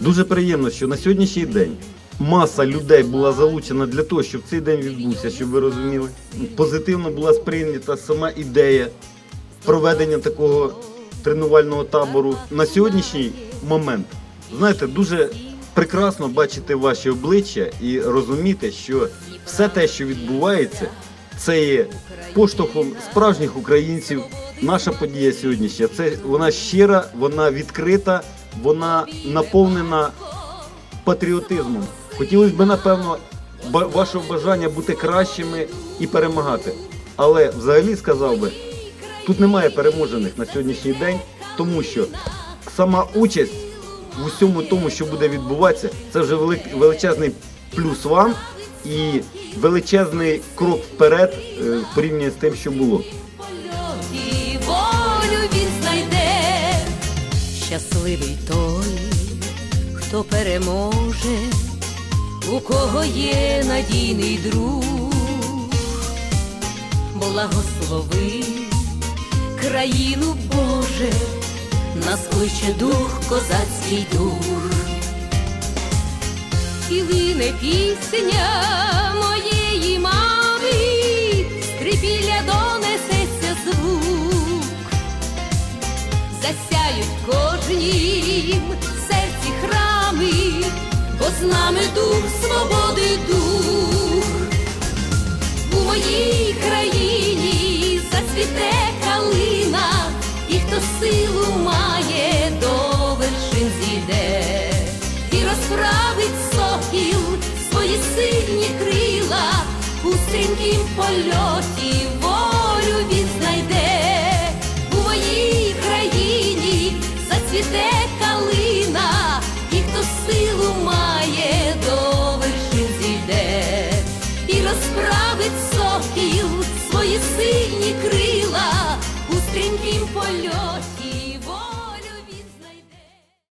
Дуже приємно, що на сьогоднішній день маса людей була залучена для того, щоб цей день відбувся, щоб ви розуміли. Позитивно була сприйнята сама ідея проведення такого тренувального табору. На сьогоднішній момент, знаєте, дуже прекрасно бачити ваші обличчя і розуміти, що все те, що відбувається, це є поштовхом справжніх українців. Наша подія сьогоднішня це вона щира, вона відкрита, вона наповнена патріотизмом. Хотілося б, напевно, вашого бажання бути кращими і перемагати. Але взагалі сказав би, тут немає переможених на сьогоднішній день, тому що сама участь в усьому тому, що буде відбуватися, це вже величезний плюс вам і величезний крок вперед е, в порівнянні з тим, що було. Щасливий той, хто переможе, у кого є надійний друг, благослови країну Боже, нас кличе дух, козацький дух. І лине пісня кожнім серці храми, бо з нами дух свободи дух. У моїй країні зацвіте калина, і хто силу має, до вершин зійде, і розправить сокіл свої сильні крила у стрімкім польоті сильні крила.